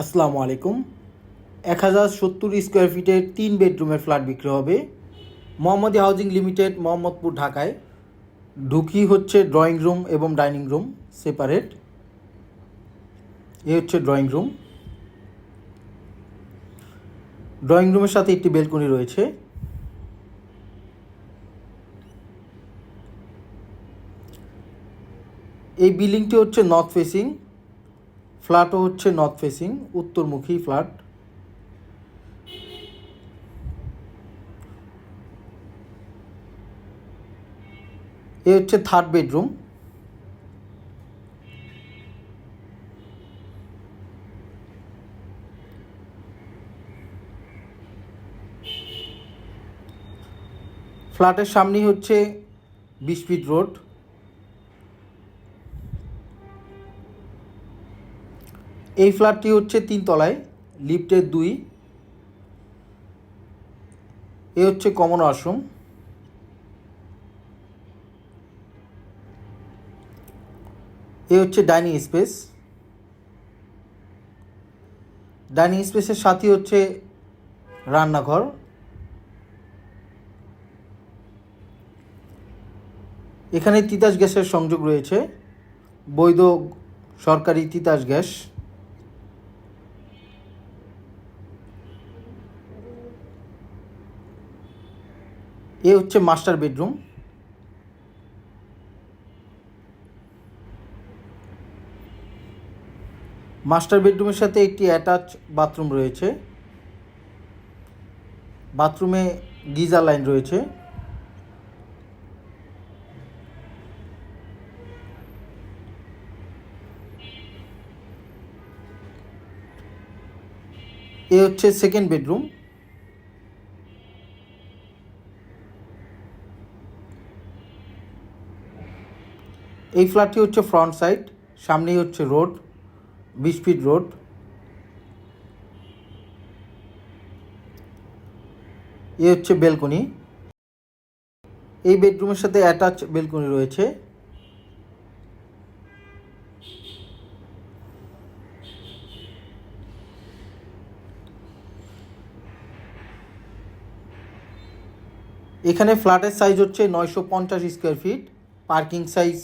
আসসালামু আলাইকুম। এক হাজার সত্তর স্কোয়ার ফিটের তিন বেডরুমের ফ্ল্যাট বিক্রি হবে। মোহাম্মদী হাউজিং লিমিটেড, মোহাম্মদপুর, ঢাকায়। ঢুকি হচ্ছে ড্রয়িং রুম এবং ডাইনিং রুম সেপারেট এ হচ্ছে ড্রয়িং রুম ড্রয়িং রুমের সাথে একটি বেলকনি রয়েছে। এই বিল্ডিংটি হচ্ছে নর্থ ফেসিং ফ্ল্যাটও হচ্ছে নর্থ ফেসিং, উত্তরমুখী ফ্ল্যাট। এ হচ্ছে থার্ড বেডরুম। ফ্ল্যাটের সামনেই হচ্ছে বিশ ফিট রোড। এই ফ্ল্যাটটি হচ্ছে তিন তলায় লিফটের দুই, এ হচ্ছে কমন ওয়াশরুম। এ হচ্ছে ডাইনিং স্পেস। ডাইনিং স্পেসের সাথে হচ্ছে রান্নাঘর। এখানে তিতাস গ্যাসের সংযোগ রয়েছে। বৈধ সরকারি তিতাস গ্যাস। এ হচ্ছে মাস্টার বেডরুম মাস্টার বেডরুমের সাথে একটি অ্যাটাচ বাথরুম রয়েছে। বাথরুমে গিজার লাইন রয়েছে। এ হচ্ছে সেকেন্ড বেডরুম এই ফ্ল্যাটটি হচ্ছে ফ্রন্ট সাইড সামনেই হচ্ছে রোড বিশ ফিট রোড এ হচ্ছে বেলকনি এই বেডরুমের সাথে অ্যাটাচ বেলকনি রয়েছে। এখানে ফ্ল্যাটের সাইজ হচ্ছে নয়শো পঞ্চাশ স্কোয়ার ফিট পার্কিং সাইজ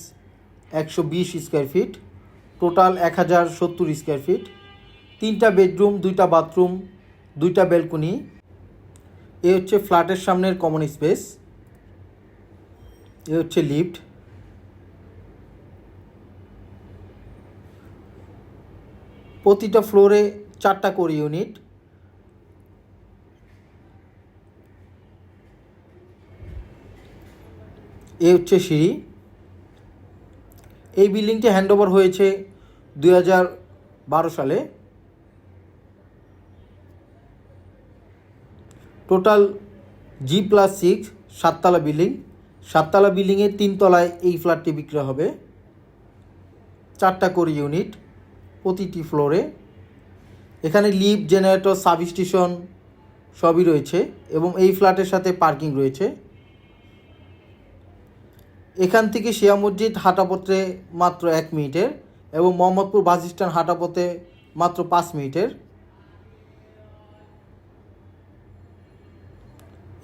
একশো বিশ স্কোয়ার ফিট টোটাল এক হাজার সত্তর স্কোয়ার ফিট তিনটা বেডরুম দুইটা বাথরুম দুইটা ব্যালকনি এ হচ্ছে ফ্ল্যাটের সামনের কমন স্পেস এ হচ্ছে লিফট প্রতিটা ফ্লোরে চারটা করে ইউনিট এ হচ্ছে সিঁড়ি এই বিল্ডিংটি হ্যান্ডওভার হয়েছে দুই হাজার বারো সালে। টোটাল জি প্লাস সিক্স সাততলা বিল্ডিং। সাততলা বিল্ডিংয়ের তিনতলায় এই ফ্ল্যাটটি বিক্রি হবে। চারটা করে ইউনিট প্রতিটি ফ্লোরে এখানে লিফট জেনারেটর সাব স্টেশন সবই রয়েছে এবং এই ফ্ল্যাটের সাথে পার্কিং রয়েছে। এখান থেকে শিয়া মসজিদ হাঁটাপথে মাত্র এক মিনিটের এবং মোহাম্মদপুর বাস স্ট্যান্ড হাঁটাপথে মাত্র পাঁচ মিনিটের।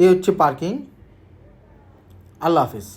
এ হচ্ছে পার্কিং। আল্লাহ হাফিজ।